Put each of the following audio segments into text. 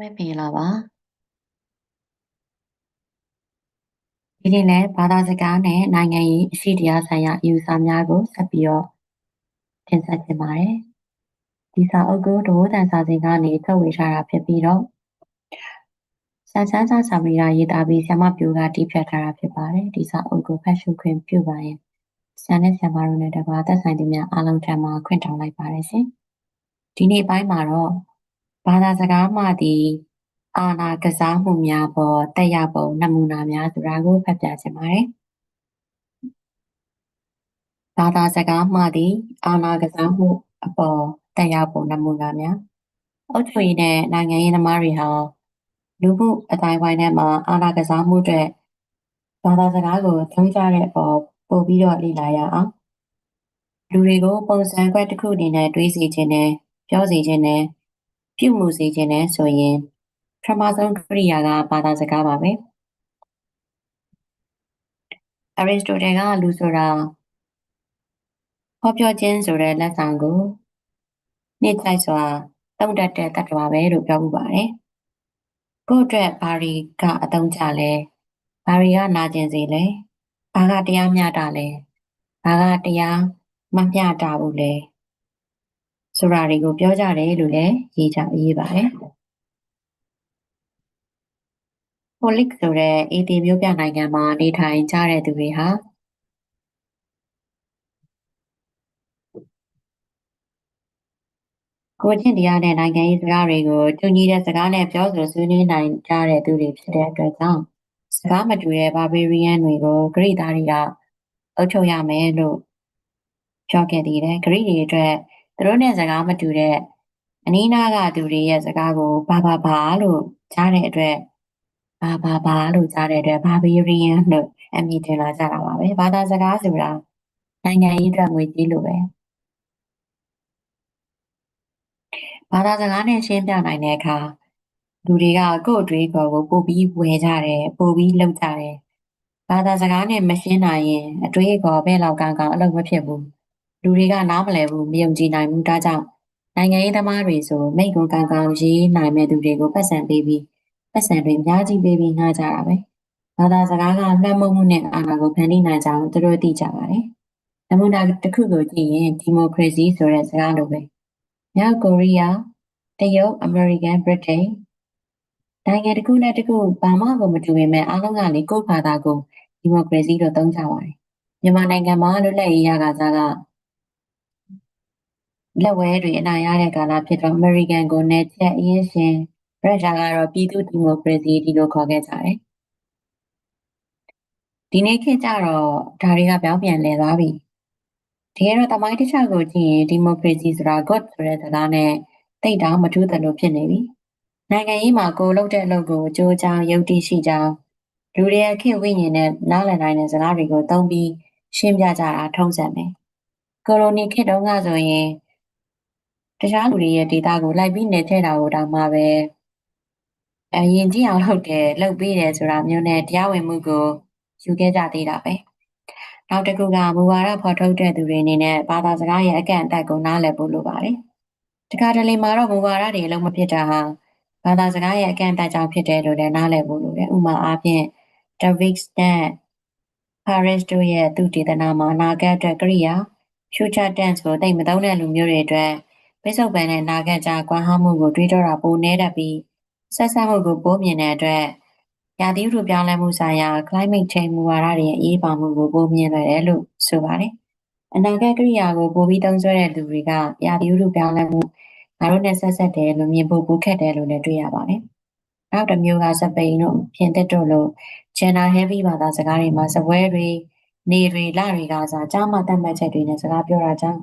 မင်္ဂလာပါဒီနေ့လည်းဘာသာစကားနဲ့နိုင်ငံရေးအရှိတရားဆိုင်ရာအယူအဆများကိုဆက်ပြီးတော့တင်ဆက်ခြင်းပါတယ်ဒီစာအုပ်ကိုဒဘိုးတန်စာစဉ်ကနေထုတ်ဝေထားတာဖြစ်ပြီးတော့ဆန်ချမ်းစာစာပေရာရေးသားပြီးဆ iam ပြိုကတီးဖြတ်ထားတာဖြစ်ပါတယ်ဒီစာအုပ်ကိုဖတ်ရှုခွင့်ပြုပါရင်ဆန်နဲ့ဆ iam တို့နဲ့တကွာသက်ဆိုင်သူများအားလုံးထံမှာခွင့်တောင်းလိုက်ပါတယ်ရှင်ဒီနေ့ပိုင်းမှာတော့ ဘာသာစကားမှသည်အာဏာကစားမှုများပေါ်သက်ရောက်ပုံနမူနာများဆိုတာကိုဖတ်ပြချင်ပါတယ်။ဘာသာစကားမှသည်အာဏာကစားမှုအပေါ်သက်ရောက်ပုံနမူနာများအုပ်ချုပ်ရေးနဲ့နိုင်ငံရေးသမားတွေဟာလူမှုအတိုင်းဝိုင်းထဲမှာအာဏာကစားမှုအတွက်ဘာသာစကားကိုသုံးကြတဲ့အပေါ်ပို့ပြီးတော့လေ့လာရအောင်လူတွေကိုပုံစံခွက်တစ်ခုအနေနဲ့တွေးစီခြင်းနဲ့ပြောစီခြင်းနဲ့ ပြုမှုစီခြင်းနဲ့ဆိုရင်ပထမဆုံးကရိယာကဘာသာစကားပါပဲအရစ်စတိုတယ်ကလူဆိုတာဟောပြောခြင်းဆိုတဲ့လက်ဆောင်ကိုနှစ်ကြိုက်စွာတုံ့တက်တဲ့တ attva ပဲလို့ပြောမှုပါတယ်ကို့အတွက်ဘာရီကအတုံးကြလဲဘာရီကနာကျင်စေလဲဘာကတရားမျှတာလဲဘာကတရားမမျှတာဘူးလဲ ဆိုတာတွေကိုပြောကြတယ်လို့လည်းရေးကြရေးပါတယ်ပိုလစ်ဆိုတဲ့အေတီမျိုးပြနိုင်ငံမှာနေထိုင်ကြတဲ့သူတွေဟာကိုချင်းတရားနဲ့နိုင်ငံရေးစကားတွေကိုတူညီတဲ့စကားနဲ့ပြောဆိုဆွေးနွေးနိုင်ကြတဲ့သူတွေဖြစ်တဲ့အတွက်ကြောင့်စကားမတူတဲ့ဘာဘီရီယန်တွေကိုဂရိသားတွေကအုပ်ချုပ်ရမယ်လို့ပြောခဲ့သေးတယ်ဂရိတွေအတွက် သူတို့နဲ့စကားမတူတဲ့အနီးနားကသူတွေရဲ့စကားကိုဘာဘာဘာလို့ကြားတဲ့အတွက်ဘာဘာဘာလို့ကြားတဲ့အတွက်ဘာဘီရီယန်လို့အမည်တင်လာကြတာပါပဲဘာသာစကားဆိုတာနိုင်ငံရေးအတွက်ငွေကြေးလိုပဲဘာသာစကားနဲ့ရှင်းပြနိုင်တဲ့အခါလူတွေကကိုယ့်အတွေးခေါ်ကိုပို့ပြီးဝယ်ကြတယ်ပို့ပြီးလုပ်ကြတယ်ဘာသာစကားနဲ့မရှင်းနိုင်ရင်အတွေးခေါ်ဘဲလောက်ကောင်းကောင်းအလုပ်မဖြစ်ဘူး လူတွေကနားမလည်ဘူးမယုံကြည်နိုင်ဘူးဒါကြောင့်နိုင်ငံရေးသမားတွေဆိုမိတ်ကွန်ကောင်းကောင်းရေးနိုင်မဲ့သူတွေကိုပတ်စံပေးပြီးပတ်စံတွေအများကြီးပေးပြီးငှားကြတာပဲဘာသာစကားကလွှမ်းမိုးမှုနဲ့အာဏာကိုဖန်တီးနိုင်ကြောင်းသူတို့သိကြပါတယ်နမူနာတစ်ခုကိုကြည့်ရင်ဒီမိုကရေစီဆိုတဲ့စကားလိုပဲမြောက်ကိုရီးယားတရုတ်အမေရိကန်ဗြိတိန်နိုင်ငံတစ်ခုနဲ့တစ်ခုဘာမှကိုမတူပေမဲ့အားလုံးကလေကိုယ့်ဘာသာကိုဒီမိုကရေစီလို့သုံးကြပါတယ်မြန်မာနိုင်ငံမှာလွတ်လပ်ရေးရကစားက လက်ဝဲတွေအနိုင်ရတဲ့ကာလဖြစ်တော့အမေရိကန်ကိုနယ်ချက်အင်းရှင်ရုရှားကတော့ပြည်သူ့ဒီမိုကရေစီဒီလိုခေါ်ခဲ့ကြတယ်ဒီနေ့ခေတ်ကျတော့ဒါတွေကပြောင်းပြန်လဲသွားပြီတကယ်တော့တမိုင်းတစ်ချက်ကိုကြည့်ရင်ဒီမိုကရေစီဆိုတာ God ဆိုတဲ့စကားနဲ့တိတ်တောင်မထူးသလိုဖြစ်နေပြီနိုင်ငံရေးမှာကိုလုပ်တဲ့အလုပ်ကိုအကျိုးကြောင့်ယုတ်တိရှိကြောင်းလူတွေရဲ့ခေဝိညာဉ်နဲ့နားလည်နိုင်တဲ့စကားတွေကိုသုံးပြီးရှင်းပြကြတာထုံးစံပဲကိုလိုနီခေတ်တုန်းကဆိုရင် တခြားလူတွေရဲ့ဒေတာကိုလိုက်ပြီးနေထဲတာကိုတောင်မှပဲအရင်ကြည့်အောင်လုပ်တယ်လုပ်ပြီးတယ်ဆိုတာမျိုးနဲ့တရားဝင်မှုကိုယူခဲ့ကြသေးတာပဲနောက်တစ်ခုကမူဝါဒဖော်ထုတ်တဲ့သူတွေအနေနဲ့ဘာသာစကားရဲ့အကန့်အသတ်ကိုနားလည်ဖို့လိုပါတယ်တခါတလေမှာတော့မူဝါဒတွေအလုံးမဖြစ်တာဟာဘာသာစကားရဲ့အကန့်အသတ်ကြောင့်ဖြစ်တယ်လို့လည်းနားလည်ဖို့လိုတယ်ဥပမာအားဖြင့် David Stan Paris တို့ရဲ့သူတည်တနာမှာအနာဂတ်အတွက်ကရိယာ future tense ကိုသိမသုံးတဲ့လူမျိုးတွေအတွက် ပိစုံပန်တဲ့နာဂတ်ကြားကွာဟမှုကိုတွေးတောတာပိုနေတတ်ပြီးဆက်ဆက်မှုကိုပိုးမြင်တဲ့အတွက်ရာသီဥတုပြောင်းလဲမှုဆိုင်ရာ climate change မူဝါဒတွေရဲ့အရေးပါမှုကိုပိုးမြင်ရတယ်လို့ဆိုပါတယ်။အနာဂတ်ကရိယာကိုပိုပြီးသုံးစွဲတဲ့လူတွေကရာသီဥတုပြောင်းလဲမှုငါတို့နဲ့ဆက်ဆက်တယ်လို့မြင်ဖို့ပိုခက်တယ်လို့လည်းတွေ့ရပါတယ်။နောက်တစ်မျိုးကစပိန်တို့ပြင်သစ်တို့လို့ gender heavy ဘာသာစကားတွေမှာစပွဲတွေနေတွေလတွေကစားကြားမှတတ်မှတ်ချက်တွေနဲ့စကားပြောတာကြောင့်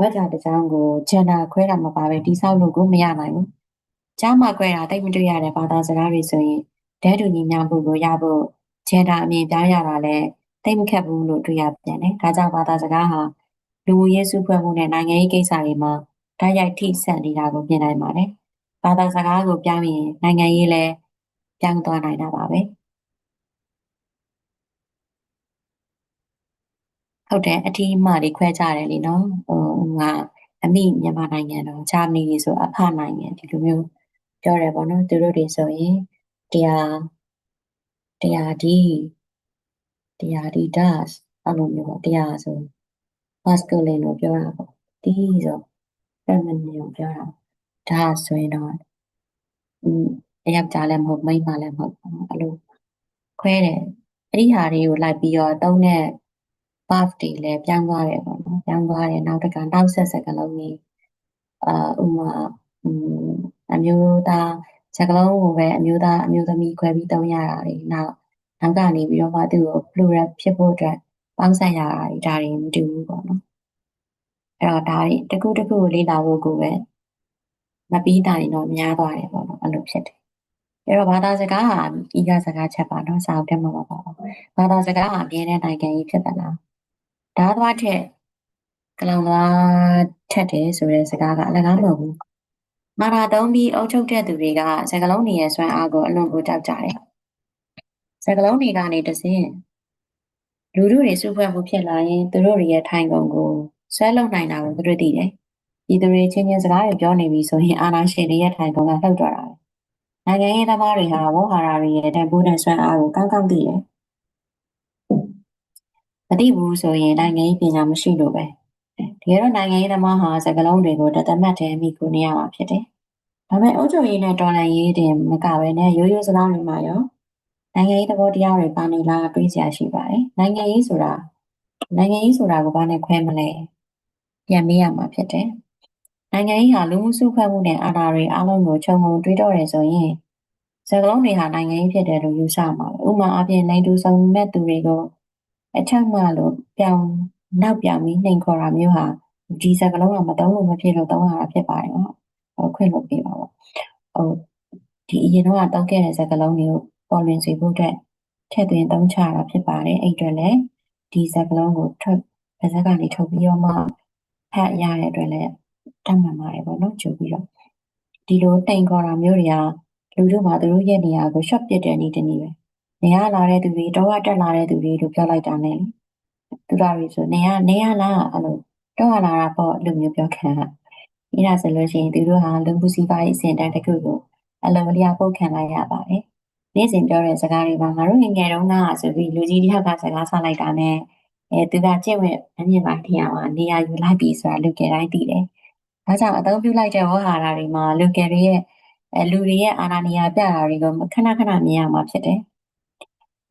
ဝက်ကြတစ်ကြောင်းကို gender ခွဲတာမပါပဲတိဆောက်လို့ကိုမရနိုင်ဘူး။ကြားမှခွဲတာတိတ်မတွေ့ရတဲ့ဘာသာစကားတွေဆိုရင်ဒဲတူညီမျှမှုကိုရဖို့ gender အမြင်ပြောင်းရတာလည်းတိတ်မခက်ဘူးလို့တွေ့ရပြန်တယ်။ဒါကြောင့်ဘာသာစကားဟာလူမှုရေးစုဖွဲ့မှုနဲ့နိုင်ငံရေးကိစ္စတွေမှာဓာတ်ရိုက်ထိဆက်နေတာကိုမြင်နိုင်ပါတယ်။ဘာသာစကားကိုပြောင်းရင်နိုင်ငံရေးလည်းပြောင်းသွားနိုင်တာပါပဲ။ ဟုတ်တယ်အထီးမှတွေခွဲကြတယ်လीနော်ဟိုငါအမိမြန်မာနိုင်ငံတော့ဂျာမနီဆိုအဖနိုင်ငံဒီလိုမျိုးပြောတယ်ပေါ့နော်သူတို့တွေဆိုရင်တရားတရားဒီတရားဒီ das အဲ့လိုမျိုးပေါ့တရားဆို masculine ကိုပြောတာပေါ့ဒီဆို feminine ကိုပြောတာ das ဆိုရင်တော့อืมအယောက်ျားလည်းမဟုတ်မိန်းမလည်းမဟုတ်ဘူးအဲ့လိုခွဲတယ်အဲ့ဒီဟာတွေကိုလိုက်ပြီးတော့တုံးတဲ့ buff တွေလည်းပြောင်းသွားတယ်ပေါ့နော်ပြောင်းသွားတယ်နောက်တစ်ခါနောက်ဆက်စက်ကလုံးကြီးအာဥမာอืมအမျိုးသားစကလုံးကိုပဲအမျိုးသားအမျိုးသမီးခွဲပြီးတုံးရတာတွေနောက်နောက်ကနေပြီးတော့မှသူ့ကို plural ဖြစ်ဖို့အတွက်ပေါင်းစပ်ရတာတွေဒါတွေမတူဘူးပေါ့နော်အဲ့တော့ဒါတွေတစ်ခုတစ်ခုကိုလေ့လာဖို့ကိုပဲမပြီးတာရင်တော့များသွားတယ်ပေါ့နော်အဲ့လိုဖြစ်တယ်အဲ့တော့ဘာသာစကားဟာဤကစကားချက်ပါနော်စာအုပ်ထဲမှာပါပါဘာသာစကားဟာအမြဲတမ်းနိုင်ငံကြီးဖြစ်တယ်လား ဓာတ်သွားထက်ကလောင်သွားထက်တယ်ဆိုတဲ့စကားကအလကားမဟုတ်ဘူးမာရာသုံးပြီးအုပ်ချုပ်တဲ့သူတွေကစကလုံးတွေရဲ့စွမ်းအားကိုအလွန်ကိုတောက်ကြတယ်စကလုံးတွေကနေတစင်းလူတို့တွေစုဖွဲ့မှုဖြစ်လာရင်သူတို့တွေရဲ့ထိုင်ကုန်ကိုဆွဲလုံနိုင်တာကိုသူတို့သိတယ်ဒီသူတွေချင်းချင်းစကားတွေပြောနေပြီဆိုရင်အာနာရှင်တွေရဲ့ထိုင်ကုန်ကလှုပ်တော့တာပဲနိုင်ငံရေးသမားတွေဟာဝေါဟာရာတွေရဲ့တန်ဖိုးနဲ့စွမ်းအားကိုကောင်းကောင်းသိတယ် မသိဘူးဆိုရင်နိုင်ငံရေးပညာမရှိလို့ပဲတကယ်တော့နိုင်ငံရေးသမားဟာစကလုံးတွေကိုတသက်မှတ်တယ်မိကိုနေရမှာဖြစ်တယ်ဒါပေမဲ့အုပ်ချုပ်ရေးနဲ့တော်လှန်ရေးတင်မကဘဲနဲ့ရိုးရိုးစကားတွေမှာရောနိုင်ငံရေးသဘောတရားတွေပါနေလားတွေးစရာရှိပါတယ်နိုင်ငံရေးဆိုတာနိုင်ငံရေးဆိုတာကဘာနဲ့ခွဲမလဲပြန်မေးရမှာဖြစ်တယ်နိုင်ငံရေးဟာလူမှုစုဖွဲ့မှုနဲ့အာဏာတွေအလုံးကိုခြုံငုံတွေးတော့တယ်ဆိုရင်စကလုံးတွေဟာနိုင်ငံရေးဖြစ်တယ်လို့ယူဆမှာပဲဥပမာအပြင်နိုင်တူဆောင်မဲ့သူတွေကို အထက်မှလို့ပြောင်းနောက်ပြောင်းပြီးနှိမ်ခေါ်တာမျိုးဟာဒီစကလုံးကမတုံးလို့မဖြစ်လို့တုံးရတာဖြစ်ပါတယ်နော်ဟိုခွင့်လို့ပြပါပေါ့ဟိုဒီအရင်တော့တောင်းခဲ့တဲ့စကလုံးတွေကိုပေါ်လွင်စေဖို့အတွက်ထည့်သွင်းသုံးချတာဖြစ်ပါတယ်အဲ့အတွက်လည်းဒီစကလုံးကိုထွက်ပါဇက်ကနေထုတ်ပြီးတော့မှဖတ်ရတဲ့အတွက်လည်းတတ်မှန်ပါတယ်ပေါ့နော်ကြိုပြီးတော့ဒီလိုတိမ်ခေါ်တာမျိုးတွေကလူတို့မှာသူတို့ရဲ့နေရာကို short ပစ်တဲ့နေ့တနေ့ပဲ နေရလာတဲ့သူတွေတော့တက်လာတဲ့သူတွေလို့ပြောလိုက်တာနဲ့လေသူတို့တွေဆိုနေရနေရလားအဲ့လိုတော့လာတာပေါ့လူမျိုးပြောခံတာအဲ့ဒါဆိုလို့ရှိရင်သူတို့ဟာလူမှုစီးပွားရေးအဆင့်တန်းတစ်ခုကိုအလုံးလျာပုတ်ခံလိုက်ရပါတယ်နေ့စဉ်ပြောတဲ့စကားတွေမှာငါတို့ငငယ်တုန်းကဆိုပြီးလူကြီးတယောက်ကစကားဆလိုက်တာနဲ့အဲသူကကြည့်ဝင်အမြင်ပိုင်းတရားမှာနေရာယူလိုက်ပြီဆိုတာလူကယ်တိုင်းသိတယ်။ဒါကြောင့်အသုံးပြုလိုက်တဲ့ဝါဟာရတွေမှာလူကယ်တွေရဲ့အဲလူတွေရဲ့အာဏာနေရာပြတာတွေကိုခဏခဏမြင်ရမှာဖြစ်တယ်။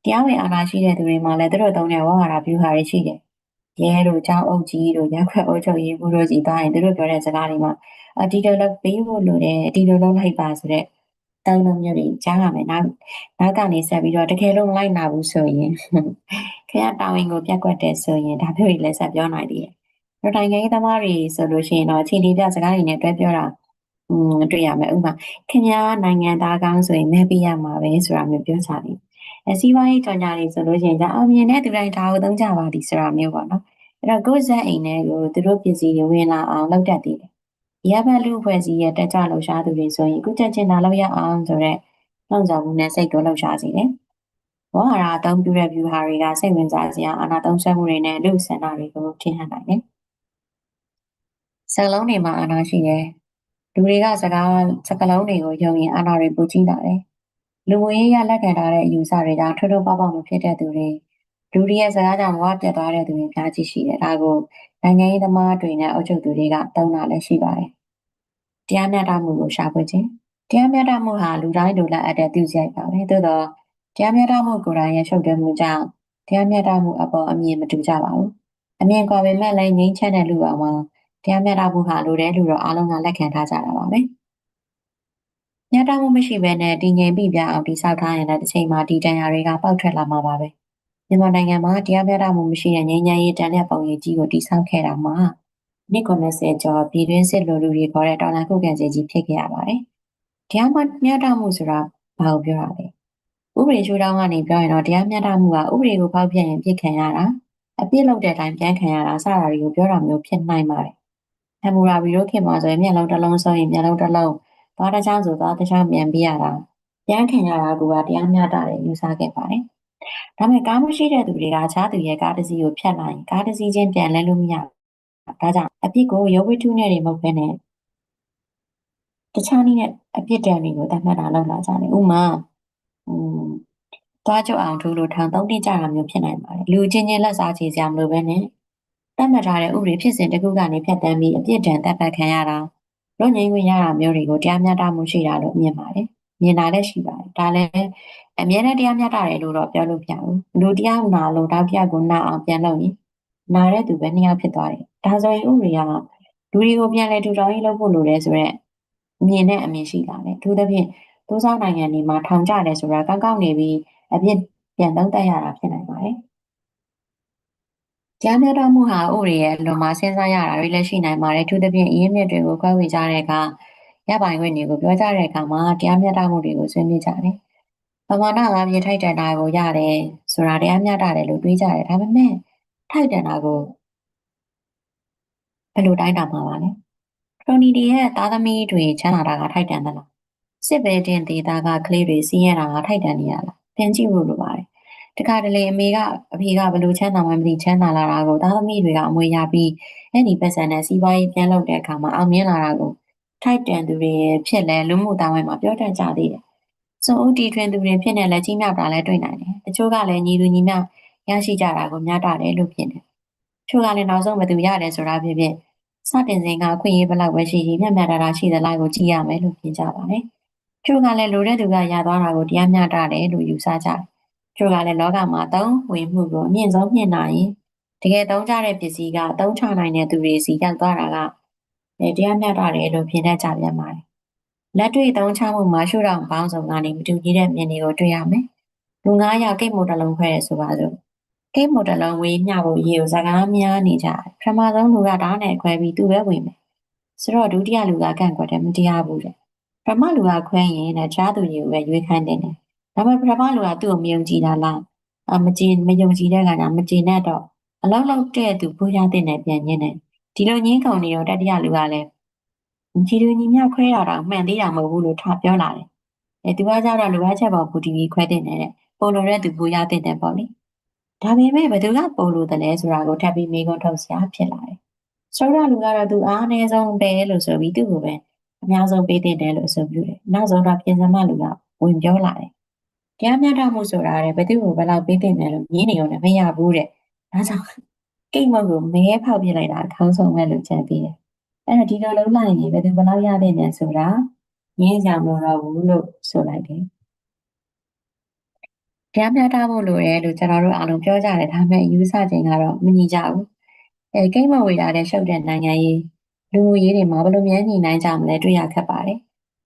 တရားဝင်အာဏာရှိတဲ့သူတွေမှာလည်းသူတို့သုံးတဲ့ဝါဟာရဗျူဟာတွေရှိတယ်။ရဲတို့ကျောင်းအုပ်ကြီးတို့ရက်ခွက်အုပ်ချုပ်ရေးမှုတို့ကြီးသွားရင်သူတို့ပြောတဲ့စကားတွေမှာအတီတော်လောက်ပေးဖို့လိုတယ်အတီတော်လောက်လိုက်ပါဆိုတဲ့တောင်းလုံးမျိုးတွေကြားရမယ်နောက်နောက်ကနေဆက်ပြီးတော့တကယ်လို့လိုက်နာဘူးဆိုရင်ခင်ဗျာတာဝန်ကိုပြတ်ကွက်တယ်ဆိုရင်ဒါမျိုးတွေလည်းဆက်ပြောနိုင်သေးတယ်။တို့နိုင်ငံရေးသမားတွေဆိုလို့ရှိရင်တော့အခြေအနေပြစကားတွေနဲ့တွဲပြောတာอืมတွေ့ရမယ်ဥပမာခင်ဗျာနိုင်ငံသားကောင်းဆိုရင်မဲပေးရမှာပဲဆိုတာမျိုးပြောချတယ်။အဲ စီးပွားရေးကြော်ညာတွေဆိုလို့ရှိရင်ဒါအောင်မြင်တဲ့သူတိုင်းဒါကိုသုံးကြပါသည်ဆိုတာမျိုးပေါ့နော်။အဲ့တော့ကိုယ်စက်အိမ်တွေကိုသူတို့ပစ္စည်းတွေဝင်လာအောင်လုပ်တတ်သေးတယ်။ရဘတ်လူဖွဲ့စည်းရဲ့တက်ကြလှရှားသူတွေဆိုရင်အခုချက်ချင်းလာလို့ရအောင်ဆိုတော့နှောင့်ဆောင်မှုနဲ့စိတ်ကိုလှုပ်ရှားစေတယ်။ဘောဟာရအသုံးပြုတဲ့ view ဟာတွေကစိတ်ဝင်စားစရာအာနာသုံးဆွဲမှုတွေနဲ့လူစန္ဒတွေကိုထင်ဟပ်နိုင်တယ်။စကလုံးတွေမှာအာနာရှိတယ်။လူတွေကစကားစကလုံးတွေကိုယုံရင်အာနာတွေပူကြီးလာတယ်။ လူဝင်ရေးရလက်ခံထားတဲ့အယူဆတွေကြောင့်ထွတ်ထွတ်ပေါက်ပေါက်မဖြစ်တဲ့သူတွေလူတွေရဲ့စကားကြောင့်ဝါပြတ်သွားတဲ့သူတွေအများကြီးရှိတယ်။ဒါကိုနိုင်ငံရေးသမားတွေနဲ့အုပ်ချုပ်သူတွေကတုံးတာလည်းရှိပါတယ်။တရားမျှတမှုကိုရှာဖွေခြင်းတရားမျှတမှုဟာလူတိုင်းလိုလားအပ်တဲ့သူစရိုက်ပါပဲ။သို့တော့တရားမျှတမှုကိုယ်တိုင်ရဲ့ရှုပ်ထွေးမှုကြောင့်တရားမျှတမှုအပေါ်အမြင်မတူကြပါဘူး။အမြင်ကွာပေမဲ့လည်းငြိမ်းချမ်းတဲ့လူအောင်မှာတရားမျှတမှုဟာလိုတယ်လို့တော့အားလုံးကလက်ခံထားကြတာပါပဲ။ မျှတမှုမရှိဘဲနဲ့တည်ငြိမ်ပြီးပြအောင်တိဆောက်ထားရင်လည်းတစ်ချိန်မှာဒီတန်ရာတွေကပေါက်ထွက်လာမှာပါပဲ။မြန်မာနိုင်ငံမှာတရားမျှတမှုမရှိတဲ့ငြိမ်းချမ်းရေးတန်လက်ပုံရိပ်ကြီးကိုတိဆောက်ခဲ့တာမှာနှစ်90ကျော်ပြည်တွင်းစစ်လူလူတွေခေါ်တဲ့တော်လှန်ခုခံစစ်ကြီးဖြစ်ခဲ့ရပါတယ်။တရားမျှတမှုဆိုတာဘာကိုပြောတာလဲ။ဥပဒေရှုထောင့်ကနေပြောရင်တော့တရားမျှတမှုကဥပဒေကိုဖောက်ဖျက်ရင်ပြစ်ခံရတာအပြစ်လုပ်တဲ့အတိုင်းပြန်ခံရတာစတာတွေကိုပြောတာမျိုးဖြစ်နိုင်ပါတယ်။ဟမ်မူရာဘီတို့ခင်မှာဆိုရင်မျက်လုံးတစ်လုံးဆိုရင်မျက်လုံးတစ်လုံး သွားတစ်ချောင်းဆိုသွားတစ်ချောင်းပြန်ပြရတာပြန်ခံရတာကတရားမျှတတယ်ယူဆခဲ့ပါတယ်။ဒါပေမဲ့ကားမရှိတဲ့သူတွေကခြားသူရဲ့ကားတစ်စီးကိုဖြတ်လိုက်ရင်ကားတစ်စီးချင်းပြန်လဲလို့မရဘူး။ဒါကြောင့်အပြစ်ကိုရုပ်ဝတ္ထုနဲ့တွေမဟုတ်ဘဲနဲ့တခြားနည်းနဲ့အပြစ်ဒဏ်တွေကိုသတ်မှတ်တာလုပ်လာကြတယ်ဥမာอืมသွားကြအောင်ထိုးလို့ထောင်သုံးနှစ်ကြာတာမျိုးဖြစ်နိုင်ပါတယ်လူချင်းချင်းလက်စားချေစရာမလိုပဲနဲ့တတ်မှတ်ထားတဲ့ဥပဒေဖြစ်စဉ်တစ်ခုကနေဖြတ်တန်းပြီးအပြစ်ဒဏ်တပ်ပတ်ခံရတာ လွတ်ငြိမ်းခွင့်ရတာမျိုးတွေကိုတရားမျှတမှုရှိတာလို့မြင်ပါတယ်မြင်တာလည်းရှိပါတယ်ဒါလည်းအမြဲတမ်းတရားမျှတတယ်လို့တော့ပြောလို့ပြဘူးလူတရားနာလို့တောက်ပြကိုနာအောင်ပြန်လုပ်ရင်နာတဲ့သူပဲနှစ်ယောက်ဖြစ်သွားတယ်ဒါဆိုရင်ဥပဒေကလူတွေကိုပြန်လဲထူထောင်ရေးလုပ်ဖို့လိုတယ်ဆိုတော့မြင်တဲ့အမြင်ရှိလာတယ်အထူးသဖြင့်သိုးစားနိုင်ငံတွေမှာထောင်ကြတယ်ဆိုတာကောက်ကောက်နေပြီးအပြစ်ပြန်သုံးသပ်ရတာဖြစ်နိုင်ပါတယ် ကြားမြတ်တော်မူဟာဥရိရဲ့လွန်မှာစဉ်းစားရတာတွေလည်းရှိနိုင်ပါတယ်အထူးသဖြင့်အရင်းမြစ်တွေကိုကွဲဝေကြတဲ့အခါရပိုင်ခွင့်တွေကိုပြောကြတဲ့အခါမှာတရားမျှတမှုတွေကိုဆွေးနွေးကြတယ်ပမာဏငါးမြေထိုက်တန်တာကိုရတယ်ဆိုတာတရားမျှတတယ်လို့တွေးကြတယ်ဒါပေမဲ့ထိုက်တန်တာကိုဘယ်လိုတိုင်းတာမှာပါလဲခရိုနီဒီရဲ့သားသမီးတွေချမ်းသာတာကထိုက်တန်သလားစစ်ပဲတင်ဒေတာကကလေးတွေစီးရတာကထိုက်တန်နေရလားပြန်ကြည့်ဖို့လိုပါတယ် တခါတလေအမေကအဖေကဘလို့ချမ်းသာမှမသိချမ်းသာလာတာကိုသားသမီးတွေကအမွေရပြီးအဲ့ဒီပတ်စံနဲ့စီးပွားရေးပြန်လုပ်တဲ့အခါမှာအောင်မြင်လာတာကိုထိုက်တန်သူတွေဖြစ်လဲလူမှုသားဝိုင်းမှာပြောတတ်ကြသေးတယ်။စွန်ဦးတီထွင်သူတွေဖြစ်နေလဲကြီးမြတာလဲတွေ့နိုင်တယ်။တချို့ကလည်းညီလူညီမျှရရှိကြတာကိုများတာတယ်လို့ဖြစ်တယ်။ချို့ကလည်းနောက်ဆုံးဘယ်သူရတယ်ဆိုတာဖြစ်ဖြစ်စတင်စဉ်ကခွင့်ရေးဘလောက်ပဲရှိရှိမျှမျှတာတာရှိသလားကိုကြည့်ရမယ်လို့ပြင်ကြပါတယ်။ချို့ကလည်းလိုတဲ့သူကရသွားတာကိုတရားမျှတာတယ်လို့ယူဆကြတယ်။ ချို့ကလည်းလောကမှာသုံးဝင်မှုကိုအမြင့်ဆုံးမြင့်နိုင်ရင်တကယ်သုံးကြတဲ့ပစ္စည်းကသုံးချနိုင်တဲ့သူတွေစီရောက်သွားတာကတရားမျှတာတယ်လို့ပြင်တတ်ကြပြန်ပါတယ်။လက်တွေ့သုံးချမှုမှာရှုထောင့်ပေါင်းစုံကနေမတူညီတဲ့မြင်တွေကိုတွေ့ရမယ်။လူ9ယောက်ကိတ်မိုတလုံးခွဲရဲဆိုပါစို့။ကိတ်မိုတလုံးဝေးမျှဖို့ရေကိုစကားများနေကြတယ်။ပထမဆုံးလူကဓာတ်နဲ့ခွဲပြီးသူ့ပဲဝင်မယ်။ဆိုတော့ဒုတိယလူကကန့်ကွက်တယ်မတရားဘူးတဲ့။ပထမလူကခွဲရင်တဲ့ချားသူကြီးကိုပဲရွေးခိုင်းတယ်။ ဒါပေမဲ့ပထမလူကသူ့ကိုမယုံကြည်တာလား။အမကြည်မယုံကြည်တဲ့ကညာမကြည်နဲ့တော့အလောက်လောက်တဲ့သူဖိုးရတဲ့နဲ့ပြန်ညင်းတယ်။ဒီလိုညင်းကုန်နေတော့တတိယလူကလည်းညီလူညီမျှခွဲရတာမှန်သေးတာမဟုတ်ဘူးလို့ထပြောလာတယ်။အဲသူကကြတော့လိုအပ်ချက်ပေါ်ပူတီဗီခွဲတင်နေတဲ့ပုံလိုတဲ့သူပူရတဲ့တဲ့ပေါ့လေ။ဒါပေမဲ့ဘယ်သူကပုံလိုတယ်လဲဆိုတာကိုထပ်ပြီးမေးခွန်းထုတ်စရာဖြစ်လာတယ်။ဆိုတော့လူကတော့သူအားအနည်းဆုံးပဲလို့ဆိုပြီးသူ့ကိုပဲအများဆုံးပေးတဲ့တယ်လို့ဆိုပြတယ်။နောက်ဆုံးတော့ပြင်စမလူကဝင်ပြောလာတယ်။ တရားမျှတမှုဆိုတာတဲ့ဘယ်သူကိုဘယ်လောက်ပေးတဲ့တယ်လို့ညင်းနေုံနဲ့မရဘူးတဲ့။ဒါကြောင့်ကိတ်မုတ်ကိုမဲဖောက်ပြလိုက်တာအခေါင်းဆုံးပဲလို့ကြံပြီးတယ်အဲ့တော့ဒီလိုလုံးလိုက်ရင်ဘယ်သူဘယ်လောက်ရတဲ့နဲ့ဆိုတာငင်းကြမလို့တော့ဘူးလို့ဆိုလိုက်တယ်တရားမျှတဖို့လိုတယ်လို့ကျွန်တော်တို့အားလုံးပြောကြတယ်ဒါပေမဲ့ယူဆခြင်းကတော့မညီကြဘူးအဲကိမဝေလာတဲ့ရှုပ်တဲ့နိုင်ငံရေးလူမှုရေးတွေမှာဘယ်လိုများညီနိုင်ကြမလဲတွေ့ရခက်ပါတယ်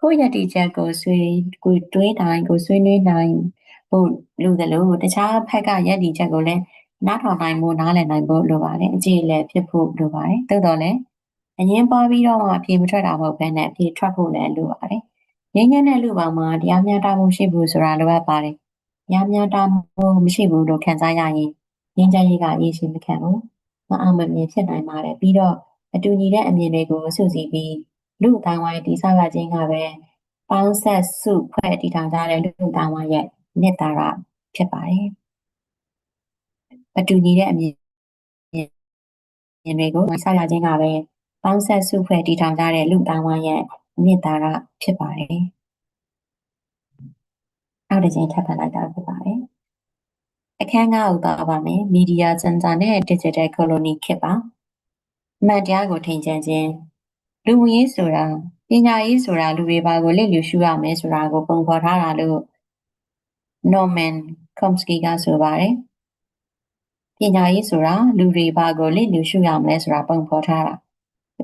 ကိုယ့်ရည်တည်ချက်ကိုဆွေးကိုတွေးတိုင်းကိုဆွေးနွေးနိုင်ဖို့လူသလိုတခြားဘက်ကရည်တည်ချက်ကိုလည်းနားထောင်နိုင်ဖို့နားလည်နိုင်ဖို့လိုပါတယ်အကြည့်လည်းဖြစ်ဖို့လိုပါတယ်သို့တော်လည်းအငင်းပွားပြီးတော့မှအပြေမထွက်တာမဟုတ်ဘဲနဲ့အပြေထွက်ဖို့လည်းလိုပါတယ်။ငင်းငင်းတဲ့လူပေါင်းမှာတရားမျှတမှုရှိဖို့ဆိုတာလိုအပ်ပါတယ်။တရားမျှတမှုမရှိဘူးလို့ခံစားရရင်ငင်းချရေးကရေးရှိမခံဘူး။မအောင်မမြင်ဖြစ်နိုင်ပါတယ်။ပြီးတော့အတူညီတဲ့အမြင်တွေကိုစုစည်းပြီး လူအတိုင်းဝိုင်းတိဆောက်ရခြင်းကပဲပေါင်းဆက်စုဖွဲ့တည်ထောင်ကြတဲ့လူအတိုင်းဝိုင်းရဲ့မေတ္တာရဖြစ်ပါတယ်။အတူညီတဲ့အမြင်တွေကိုဆောက်ရခြင်းကပဲပေါင်းဆက်စုဖွဲ့တည်ထောင်ကြတဲ့လူသားဝိုင်းရဲ့မေတ္တာကဖြစ်ပါတယ်။နောက်တစ်ချိန်ထပ်ဖတ်လိုက်တာဖြစ်ပါတယ်။အခန်းငါးကိုသွားပါမယ်။မီဒီယာစင်တာနဲ့ Digital Colony ခေတ်ပါ။မှန်တရားကိုထိန်ချန်ခြင်း လူဝင်ရေးဆိုတာပညာရေးဆိုတာလူတွေဘာကိုလစ်လျူရှုရမယ်ဆိုတာကိုပုံဖော်ထားတာလို့ Norman Chomsky ကဆိုပါတယ်။ပညာရေးဆိုတာလူတွေဘာကိုလစ်လျူရှုရမလဲဆိုတာပုံဖော်ထားတာ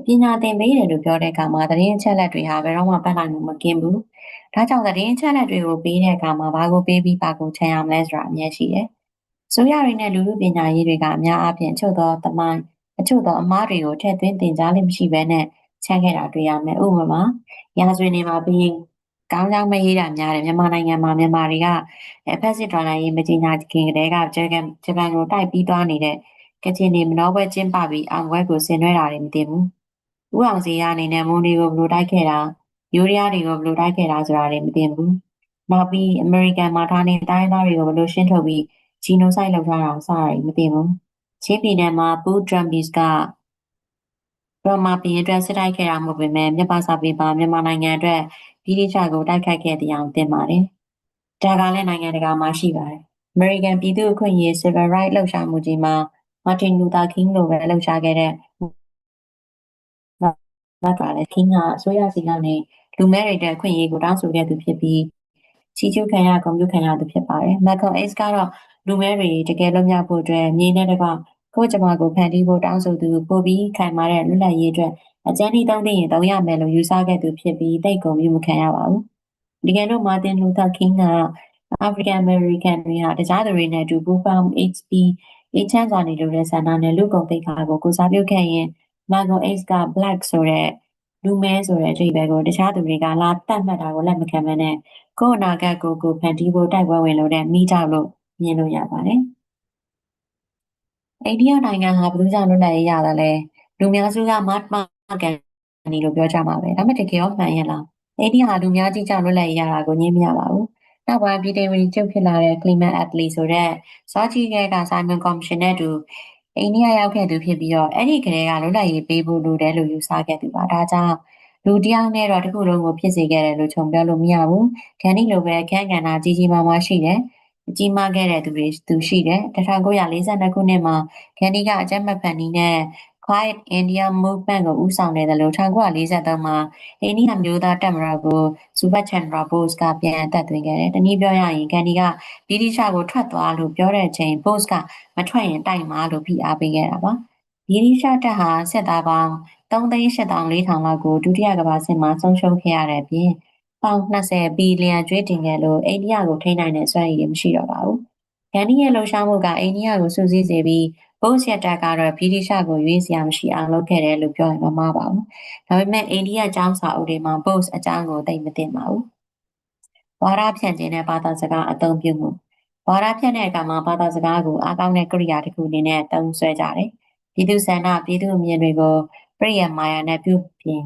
ပညာသင်ပေးတယ်လို့ပြောတဲ့အခါမှာသတင်းအချက်လက်တွေဟာဘယ်တော့မှပတ်လိုက်မှုမကင်းဘူး။ဒါကြောင့်သတင်းအချက်လက်တွေကိုပေးတဲ့အခါမှာဘာကိုပေးပြီးဘာကိုချန်ရမလဲဆိုတာအများရှိတယ်။ဆိုရရင်းနဲ့လူလူပညာရေးတွေကအများအားဖြင့်အချို့သောသမိုင်းအချို့သောအမားတွေကိုထည့်သွင်းသင်ကြားလိမ့်မရှိဘဲနဲ့ ချန်ခဲ့တာတွေ့ရမယ်။ဥပမာရာဇဝင်တွေမှာပြီးကောင်းကောင်းမရေးတာများတယ်မြန်မာနိုင်ငံမှာမြန်မာတွေကဖက်စစ်ဒေါ်လာရေးမကြီးညာခင်ကတည်းကဂျပန်ဂျပန်ကိုတိုက်ပြီးသွားနေတဲ့ကချင်နေမနောဘွဲကျင်းပပြီးအောင်ဘွဲကိုဆင်နွှဲတာတွေမသိဘူး။ဦးအောင်စီကနေနဲ့မွန်ဒီကိုဘယ်လိုတိုက်ခဲ့တာယူရီးယားတွေကိုဘယ်လိုတိုက်ခဲ့တာဆိုတာတွေမသိဘူးနောက်ပြီးအမေရိကန်မှာထားနေတိုင်းသားတွေကိုဘယ်လိုရှင်းထုတ်ပြီးဂျီနိုဆိုက်လုပ်ထားတာစတာတွေမသိဘူးချင်းပြည်နယ်မှာပူဒရမ်ဘီစ်က ဗမာပြည်အတွက်စစ်တိုက်ခဲ့တာမဟုတ်ပေမဲ့မြန်မာစာပေပါမြန်မာနိုင်ငံအတွက်ပြည်တိချကိုတိုက်ခိုက်ခဲ့တဲ့အောင်တင်ပါတယ်။ဒါကလည်းနိုင်ငံတကာမှာရှိပါတယ်။ American ပြည်သူ့အခွင့်အရေး Civil Rights လှုပ်ရှားမှုကြီးမှာ Martin Luther King လိုပဲလှုပ်ရှားခဲ့တဲ့မတ်ကလည်း King ကအစိုးရစီကနေလူမဲတွေတဲ့အခွင့်အရေးကိုတောင်းဆိုခဲ့သူဖြစ်ပြီးချီးကျူးခံရဂုဏ်ပြုခံရသူဖြစ်ပါတယ်။ Malcolm X ကတော့လူမဲတွေတကယ်လွတ်မြောက်ဖို့အတွက်မြေနဲ့တကွ ကိုကျမကိုဖန်တီးဖို့တောင်းဆိုသူပိုပြီးခိုင်မာတဲ့လွတ်လပ်ရေးအတွက်အကျဉ်းဒီသုံးသိရင်သုံးရမယ်လို့ယူဆခဲ့သူဖြစ်ပြီးတိတ်ကုန်ပြီးမခံရပါဘူး။ဒီကနေ့မာတင်လူသာကင်းက African American တွေဟာတခြားသူတွေနဲ့အတူပူးပေါင်း HB အေးချမ်းစွာနေလို့တဲ့ဆန္ဒနဲ့လူကုန်သိက္ခာကိုကိုစားပြုခဲ့ရင် Malcolm X က black ဆိုတဲ့လူမဲဆိုတဲ့အဓိပ္ပာယ်ကိုတခြားသူတွေကလာတတ်မှတ်တာကိုလက်မခံဘဲနဲ့ကိုယ်အနာဂတ်ကိုကိုဖန်တီးဖို့တိုက်ပွဲဝင်လို့တဲ့မိကြောက်လို့မြင်လို့ရပါတယ်။ အိန္ဒိယနိုင်ငံဟာဘယ်သူကြောင့်လွတ်လပ်ရေးရတာလဲလူများစုကမတ်မာကန်ဒီလိုပြောကြမှာပဲဒါပေမဲ့တကယ်ရောမှန်ရဲ့လားအိန္ဒိယဟာလူများကြီးကြောင့်လွတ်လပ်ရေးရတာကိုညင်းမရပါဘူးနောက်ပိုင်းပြည်ထောင်စုကျုပ်ဖြစ်လာတဲ့ Clement Attlee ဆိုတဲ့စောကြီးကက Simon Commission နဲ့တူအိန္ဒိယရောက်ခဲ့သူဖြစ်ပြီးတော့အဲ့ဒီကလေးကလွတ်လပ်ရေးပေးဖို့လိုတယ်လို့ယူဆခဲ့သူပါဒါကြောင့်လူတယောက်နဲ့တော့တခုလုံးကိုဖြစ်စေခဲ့တယ်လို့ခြုံပြောလို့မရဘူးခန္ဒီလိုပဲခန့်ကဏ္ဍကြီးကြီးမားမားရှိတယ် ကြီးမားခဲ့တဲ့သူတွေသူရှိတယ်1942ခုနှစ်မှာဂန်ဒီကအကြမ်းမဖန်နီးနဲ့ Quiet India Movement ကိုဦးဆောင်နေတယ်လို့1943မှာအိန္ဒိယမျိုးသားတပ်မတော်ကိုဇူဘတ်ချန်ဒရာဘို့စ်ကပြန်အသက်သွင်းခဲ့တယ်။တနည်းပြောရရင်ဂန်ဒီကဗြိတိရှကိုထွက်သွားလို့ပြောတဲ့အချိန်ဘို့စ်ကမထွက်ရင်တိုက်မှာလို့ဖိအားပေးခဲ့တာပါ။ဗြိတိရှတပ်ဟာစစ်သားပေါင်း3,8400လောက်ကိုဒုတိယကမ္ဘာစစ်မှာဆုံးရှုံးခဲ့ရတဲ့အပြင် ပေါင်20 ဘီလီယံကျွေးတင်ခဲ့လို့အိန္ဒိယကိုထိန်းနိုင်တဲ့စွမ်းရည်မရှိတော့ပါဘူး။ဂန်ဒီရဲ့လှုပ်ရှားမှုကအိန္ဒိယကိုစုစည်းစေပြီးဘုတ်ရက်တက်ကတော့ဗြိတိရှကိုရွေးစရာမရှိအောင်လုပ်ခဲ့တယ်လို့ပြောရင်မမှားပါဘူး။ဒါပေမဲ့အိန္ဒိယကျောင်းစာအုပ်တွေမှာဘုတ်အကြောင်းကိုသိမသိပါဘူး။ဝါရဖြန့်ခြင်းနဲ့ဘာသာစကားအသုံးပြုမှုဝါရဖြန့်တဲ့အခါမှာဘာသာစကားကိုအားကောင်းတဲ့ကရိယာတစ်ခုအနေနဲ့သုံးဆွဲကြတယ်။ပြည်သူဆန္ဒပြည်သူအမြင်တွေကိုပြည့်ရမာယာနဲ့ပြုပြင်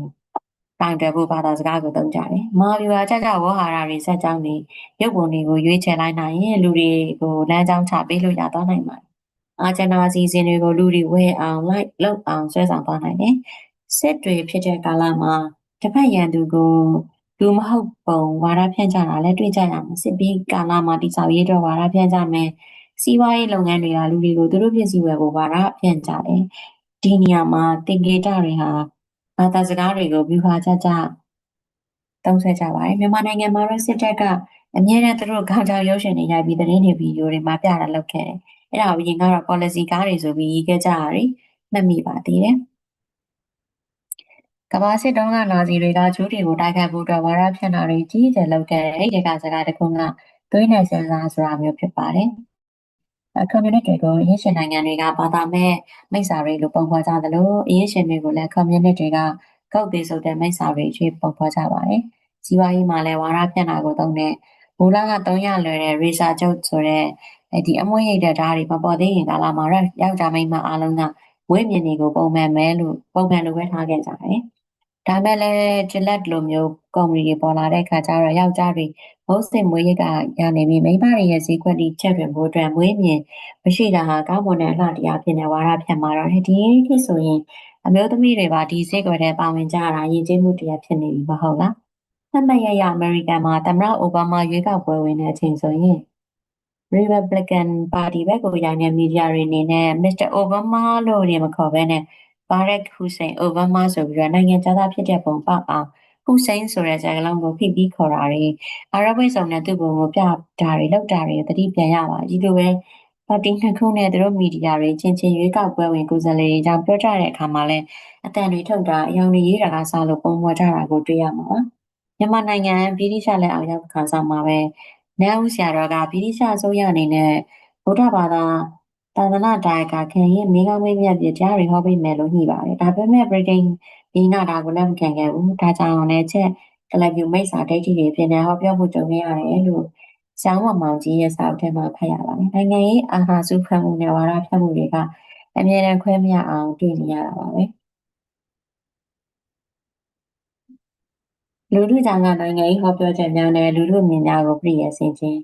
တိုင်တယ်ဖို့ဘာသာစကားကိုသုံးကြတယ်။မာဗျူဟာကြကြဝဟာရတွေစက်ကြောင်းတွေရုပ်ပုံတွေကိုရွေးချယ်လိုက်နိုင်ရင်လူတွေကိုလမ်းကြောင်းချပေးလို့ရသွားနိုင်ပါတယ်။အာဂျန်နာစီစဉ်တွေကိုလူတွေဝဲအောင်လိုက်လောက်အောင်ဆွဲဆောင်သွားနိုင်တယ်။စစ်တွေဖြစ်တဲ့ကာလမှာတစ်ဖက်ရန်သူကိုလူမဟုတ်ပုံဝါဒဖြန့်ကြတာလည်းတွေ့ကြရမယ်စစ်ပြီးကာလမှာတိဆောက်ရေးတော့ဝါဒဖြန့်ကြမယ်စီးပွားရေးလုပ်ငန်းတွေကလူတွေကိုသူတို့ပစ္စည်းဝယ်ဖို့ဝါဒဖြန့်ကြတယ်ဒီနေရာမှာတင်ကေတတွေဟာ ဘာသာစကားတွေကိုဗျူဟာချကြသုံးဆွဲကြပါတယ်မြန်မာနိုင်ငံမှာတော့စစ်တပ်ကအမြဲတမ်းသူတို့ခေါင်းဆောင်ရုပ်ရှင်တွေရိုက်ပြီးသတင်းတွေဗီဒီယိုတွေမှာပြတာလုပ်ခဲ့တယ်အဲ့ဒါကိုရင်ကတော့ policy ကားတွေဆိုပြီးရေးခဲ့ကြရတယ်မှတ်မိပါသေးတယ်ကဘာစစ်တုံးကနာဇီတွေကဂျူးတွေကိုတိုက်ခိုက်ဖို့အတွက်ဝါဒဖြန့်တာတွေကြီးကျယ်လုပ်ခဲ့တဲ့အဲ့ဒီကစကားတစ်ခုကသွေးနဲ့စင်စားဆိုတာမျိုးဖြစ်ပါတယ်။ ကွန်မြူနစ်တွေကိုအရေးရှင်နိုင်ငံတွေကဘာသာမဲ့မိစ္ဆာတွေလိုပုံဖော်ကြသလိုအရေးရှင်တွေကိုလည်းကွန်မြူနစ်တွေကကောက်သေးဆုပ်တဲ့မိစ္ဆာတွေချွေပုံဖော်ကြပါတယ်။စီးပွားရေးမှာလည်းဝါဒဖြန့်တာကိုသုံးတဲ့ဘူလာက300လွယ်တဲ့ရေစာကျုပ်ဆိုတဲ့ဒီအမွှေးရိတ်တဲ့ဓာတ်တွေမပေါ်သေးရင်ကာလမှာယောက်ျားမိန်းမအားလုံးကဝိမြင်တွေကိုပုံမှန်မဲလို့ပုံမှန်လိုပဲထားခဲ့ကြတယ်။ဒါမဲ့လည်းဂျလက်လိုမျိုးကုမ္ပဏီတွေပေါ်လာတဲ့အခါကျတော့ယောက်ျားတွေ မုတ်စစ်မွေးရကရနေပြီးမိန်းမတွေရဲ့ဈေးကွက်တွေချက်တွင်ဖို့အတွက်မွေးမြင်မရှိတာဟာကောင်းမွန်တဲ့အလှတရားဖြစ်နေဝါဒဖြတ်မှာတော့ဒီခေတ်ဆိုရင်အမျိုးသမီးတွေပါဒီဈေးကွက်ထဲပါဝင်ကြတာယဉ်ကျေးမှုတရားဖြစ်နေပြီမဟုတ်လားမှတ်မှတ်ရရအမေရိကန်မှာသမ္မတအိုဘားမားရွေးကောက်ပွဲဝင်တဲ့အချိန်ဆိုရင် Republican Party ဘက်ကိုရိုင်းတဲ့မီဒီယာတွေအနေနဲ့ Mr. Obama လို့နေမခေါ်ဘဲနဲ့ဘာရက်ဟူစိန်အိုဘားမားဆိုပြီးတော့နိုင်ငံခြားသားဖြစ်တဲ့ပုံပေါက်အောင် ဟူစိန်ဆိုတဲ့စကားလုံးကိုဖိပြီးခေါ်တာတွေအာရဘွေဆောင်တဲ့သူ့ပုံကိုပြတာတွေလောက်တာတွေတတိပြန်ရပါဒီလိုပဲပါတီနှစ်ခုနဲ့သူတို့မီဒီယာတွေချင်းချင်းရွေးကောက်ပွဲဝင်ကိုယ်စားလှယ်တွေကြောင့်ပြောကြတဲ့အခါမှာလဲအတန်တွေထုတ်တာအယောင်တွေရေးတာကစားလို့ပုံပေါ်ကြတာကိုတွေ့ရမှာပါမြန်မာနိုင်ငံဗြိတိရှလက်အောင်ရောက်ခါဆောင်မှာပဲနန်းဦးဆရာတော်ကဗြိတိရှအစိုးရအနေနဲ့ဗုဒ္ဓဘာသာသာသနာ့ဒါယကခံရင်မင်းကောင်းမင်းမြတ်ပြကြားတွေဟောပေးမယ်လို့ညှိပါတယ်ဒါပေမဲ့ဗြိ တိန်ဘင်းကဒါကိုလက်မခံခဲ့ဘူးဒါကြောင့်လည်းချက်ကလပ်ယူမိတ်စာဒိတ်တွေပြင်နေဟောပြောဖို့ကြုံရရတယ်လို့ဆောင်းမမောင်ကြီးရဲ့စာအုပ်ထဲမှာဖတ်ရပါတယ်နိုင်ငံရေးအာဟာစုဖတ်မှုနဲ့ဝါဒဖြတ်မှုတွေကအမြဲတမ်းခွဲမရအောင်တွေ့နေရတာပါပဲလူထုကြောင့်ကနိုင်ငံရေးဟောပြောချက်များနဲ့လူထုမြင်များကိုပြည့်ရစင်ခြင်း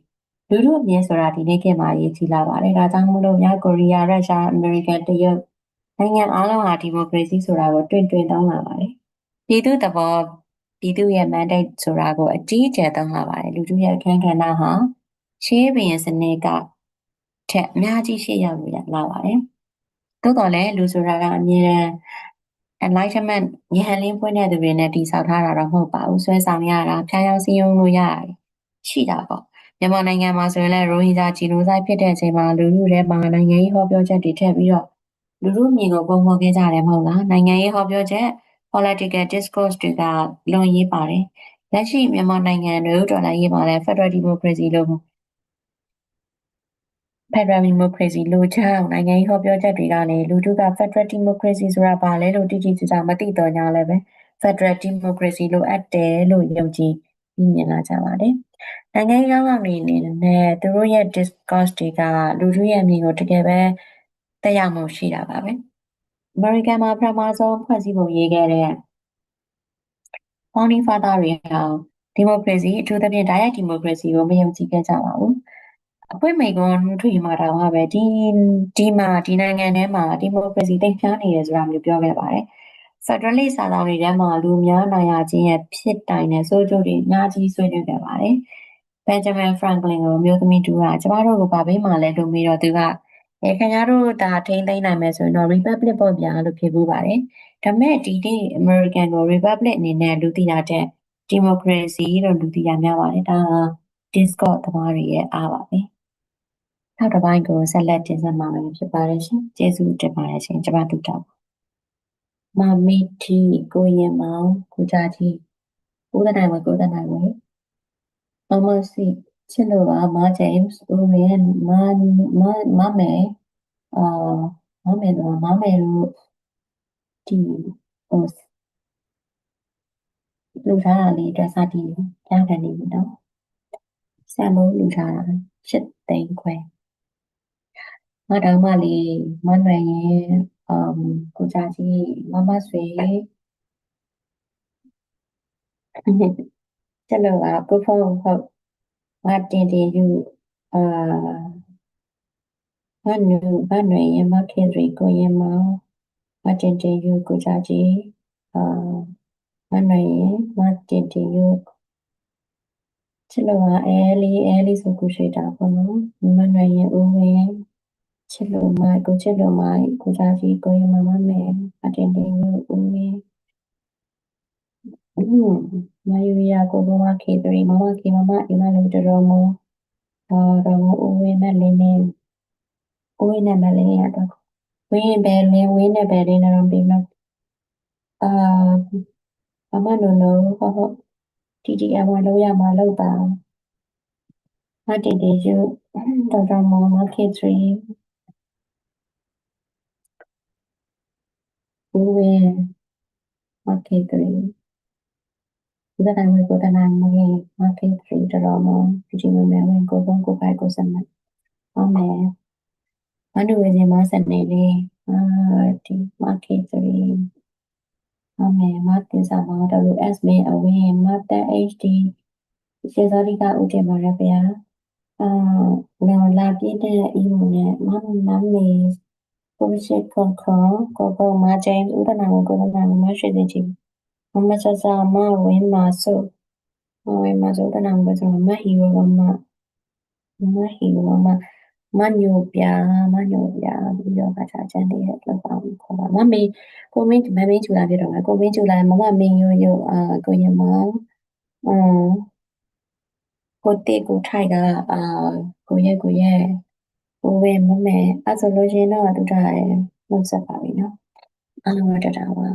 လူထုအမြင်ဆိုတာဒီနေ့ခေတ်မှာအရေးကြီးလာပါတယ်။ဒါကြောင့်မို့လို့မြောက်ကိုရီးယား၊ရုရှား၊အမေရိကန်၊တရုတ် နိုင်ငံအားလုံးဟာဒီမိုကရေစီဆိုတာကိုတွင်တွင်သုံးလာပါတယ်ပြည်သူသဘောပြည်သူရဲ့ mandate ဆိုတာကိုအကြီးအကျယ်သုံးလာပါတယ်လူထုရဲ့အခန်းကဏ္ဍဟာရှေးဘရင်စနစ်ကထက်အများကြီးရှေ့ရောက်လို့ရလာပါတယ်သို့တော်လည်းလူဆိုတာကအမြဲတမ်း enlightenment ဉာဏ်လင်းပွင့်တဲ့သူတွေနဲ့တည်ဆောက်ထားတာတော့မဟုတ်ပါဘူးဆွဲဆောင်ရတာဖျားယောင်းစည်းရုံးလို့ရတယ်ရှိတာပေါ့မြန်မာနိုင်ငံမှာဆိုရင်လည်းရိုဟင်ဂျာဂျီနိုဆိုက်ဖြစ်တဲ့အချိန်မှာလူလူတွေမှာနိုင်ငံရေးဟောပြောချက်တွေထည့်ပြီးတော့ လူလူမြေကိုပုံဖော်ခဲ့ကြတယ်မဟုတ်လားနိုင်ငံရေးဟောပြောချက် political discourse တွေကလွန်ရေးပါတယ်လက်ရှိမြန်မာနိုင်ငံတို့တော်လှန်ရေးမှာလည်း Federal Democracy လို့ Federal Democracy လို့ချောင်းနိုင်ငံရေးဟောပြောချက်တွေကနေလူထုက Federal Democracy ဆိုတာဘာလဲလို့တိတိကျကျမသိတော့ညာလည်းပဲ Federal Democracy လို့အပ်တယ်လို့ယုံကြည်မြင်လာကြပါတယ်။နိုင်ငံရေးကောင်းဆောင်တွေအနေနဲ့သူတို့ရဲ့ discourse တွေကလူထုရဲ့အမြင်ကိုတကယ်ပဲ တက်ရောက်မှုရှိတာပါပဲ။ American မှာပထမဆုံးဖွဲ့စည်းပုံရေးခဲ့တဲ့ Founding Father တွေဟာဒီမိုကရေစီအထူးသဖြင့်ဓာတ်ရိုက်ဒီမိုကရေစီကိုမယုံကြည်ခဲ့ကြပါဘူး။အပွင့်မိကွန်းထွေမှာတော့ဟာပဲဒီဒီမှာဒီနိုင်ငံထဲမှာဒီမိုကရေစီတိတ်ဖြားနေတယ်ဆိုတာမျိုးပြောခဲ့ပါတယ်။ Federalist စာဆောင်တွေထဲမှာလူများနိုင်ရခြင်းရဲ့ဖြစ်တိုင်တဲ့စိုးကျိုးတွေအများကြီးဆွေးနွေးခဲ့ပါတယ်။ Benjamin Franklin ကိုမျိုးသမီးတူကကျမတို့ကိုဗာပေးမှလဲလို့မေးတော့သူက အဲခင်ဗျားတို့ဒါထိမ့်သိမ့်နိုင်မယ်ဆိုရင်တော့ Republic ပေါ့ဗျာလို့ဖြေဖို့ပါတယ်။ဒါပေမဲ့ဒီနေ့ American ကို Republic အနေနဲ့လူသိတာတဲ့ Democracy လို့လူသိတာများပါတယ်။ဒါ Discord သမားတွေရဲ့အားပါပဲ။နောက်တစ်ပိုင်းကိုဆက်လက်တင်ဆက်မှာဖြစ်ပါတယ်ရှင်။ကျေးဇူးတင်ပါတယ်ရှင်။ကျမတို့တော့မမီတီကိုရင်မောင်ကိုကြကြီးကိုယ်တိုင်ဝကိုယ်တိုင်ဝမမစီ ချစ်လို့ပါမဂျိမ်းစ်ဦးဝင်းမမမမဲအာမမဲတော့မမဲလို့ဒီဟိုလူထားတာလေးအတွက်စတင်ကြားခံနေပြီနော်ဆံမိုးလူထားတာရှစ်သိန်းခွဲမတော်မလေးမနွယ်ရင်အမ်ကိုကြကြီးမမဆွေကျလို့ပါကိုဖုန်းဟုတ် မတင်တင်ယူအာမနုမနွယ်ရင်မခင်ရီကိုရင်မောင်မတင်တင်ယူကိုကြကြီးအာမနွယ်ရင်မတင်တင်ယူကျလို့ပါအဲလီအဲလီဆိုကိုရှိတာပေါ့နော်မနွယ်ရင်ဦးဝင်ချစ်လို့မကိုချစ်လို့မကိုကြကြီးကိုရင်မမမဲမတင်တင်ယူဦးဝင် မယူရကိုဘမခေတရီမမခေမမအိမလူတော်မအာတော်မဦးဝင်းနဲ့လင်းနေဦးဝင်းနဲ့မလင်းရတော့ဝင်းပဲလင်းဝင်းနဲ့ပဲလင်းတော့ပြီးမအာမမနိုနိုဟောဟောတီတီအဝါလို့ရမှာလို့ပါမတင်တေယူတော်တော်မမခေတရီဦးဝင်းမခေတရီ ဒီကတိုင်းဝေကိုတနာမငယ်မခေတရီတော်မဒီဒီမမဲဝင်ကိုဘုံကိုပိုက်ကိုစမဟုတ်မယ်မနုဝေစီမစနေလေးအာဒီမခေတရီဟုတ်မယ်မတင်စာမော WS မင်းအဝင်းမတန် HD စေစောဒီကဥတည်ပါရဗျာအာလောလာပြည့်တဲ့ email နဲ့မမမမေကိုရှိခွန်ခေါ်ကိုကိုမဂျိမ်းဥဒနာကိုဒနာမရှိတဲ့ချီမ မဆဆာမဝင်းမဆုမဝင်းမဆုဒနာကိုဆိုမဟီရောမမဟီရောမမညိုပြမညိုပြပြီးတော့ခါချချန်တဲ့လောက်ပါခေါ်ပါမမေကိုမင်းမမင်းချူလာပြတော့မယ်ကိုမင်းချူလာမမမင်းယိုယိုအာကိုရမောင်းအမ်ကိုတေကိုထိုက်ကအာကိုရဲ့ကိုရဲ့ကိုဝဲမမဲအဲ့ဆိုလို့ရှင်တော့တူတာရယ်နှုတ်ဆက်ပါပြီနော်အားလုံးတော့တတာပါ